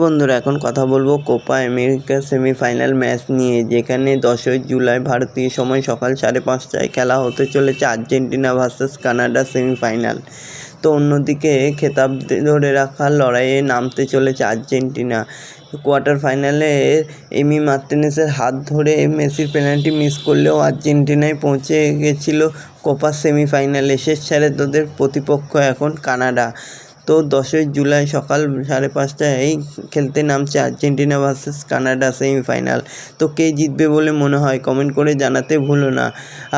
বন্ধুরা, এখন কথা বলব কোপা আমেরিকা সেমিফাইনাল ম্যাচ নিয়ে, যেখানে দশই জুলাই ভারতীয় সময় সকাল সাড়ে পাঁচটায় খেলা হতে চলেছে আর্জেন্টিনা ভার্সেস কানাডা সেমিফাইনাল। তো অন্যদিকে খেতাব ধরে রাখার লড়াইয়ে নামতে চলেছে আর্জেন্টিনা। কোয়ার্টার ফাইনালে এমি মার্টিনেসের হাত ধরে মেসির পেনাল্টি মিস করলেও আর্জেন্টিনায় পৌঁছে গেছিল কোপার সেমিফাইনালে। শেষ ছাড়ে তাদের প্রতিপক্ষ এখন কানাডা। তো দশই জুলাই সকাল সাড়ে পাঁচটায় খেলতে নামছে আর্জেন্টিনা ভার্সেস কানাডা সেমিফাইনাল। তো কে জিতবে বলে মনে হয় কমেন্ট করে জানাতে ভুলো না।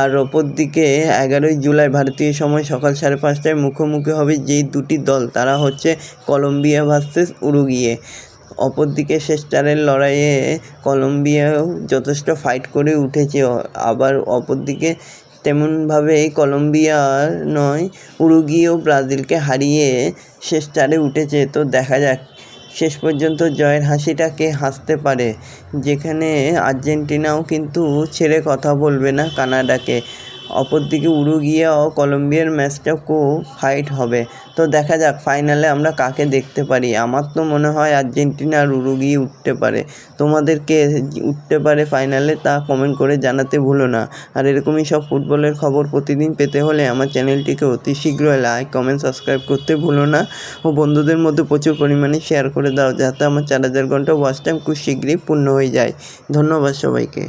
আর অপর দিকে এগারোই জুলাই ভারতীয় সময় সকাল সাড়ে পাঁচটায় মুখোমুখি হবে যেই দুটি দল, তারা হচ্ছে কলম্বিয়া ভার্সেস উরুগিয়ে। অপরদিকে শেষ চারের লড়াইয়ে কলম্বিয়াও যথেষ্ট ফাইট করে উঠেছে। আবার অপরদিকে তেমনভাবেই কলম্বিয়া নয় উরুগুয়েও ব্রাজিলকে হারিয়ে শেষ চারে উঠেছে। তো দেখা যাক, শেষ পর্যন্ত জয়ের হাসিটাকে হাসতে পারে? যেখানে আর্জেন্টিনাও কিন্তু ছেড়ে কথা বলবে না কানাডাকে। অপরদিকে উরুগিয়া ও কলম্বিয়ার ম্যাচটাও কো ফাইট হবে। তো দেখা যাক, ফাইনালে আমরা কাকে দেখতে পারি। আমার তো মনে হয় আর্জেন্টিনা আর উরুগিয়ে উঠতে পারে। তোমাদের কে উঠতে পারে ফাইনালে তা কমেন্ট করে জানাতে ভুলো না। আর এরকমই সব ফুটবলের খবর প্রতিদিন পেতে হলে আমার চ্যানেলটিকে অতি শীঘ্রই লাইক কমেন্ট সাবস্ক্রাইব করতে ভুলো না। ও বন্ধুদের মধ্যে প্রচুর পরিমাণে শেয়ার করে দাও, যাতে আমার চার হাজার ঘণ্টা ওয়াচ টাইম খুব শীঘ্রই পূর্ণ হয়ে যায়। ধন্যবাদ সবাইকে।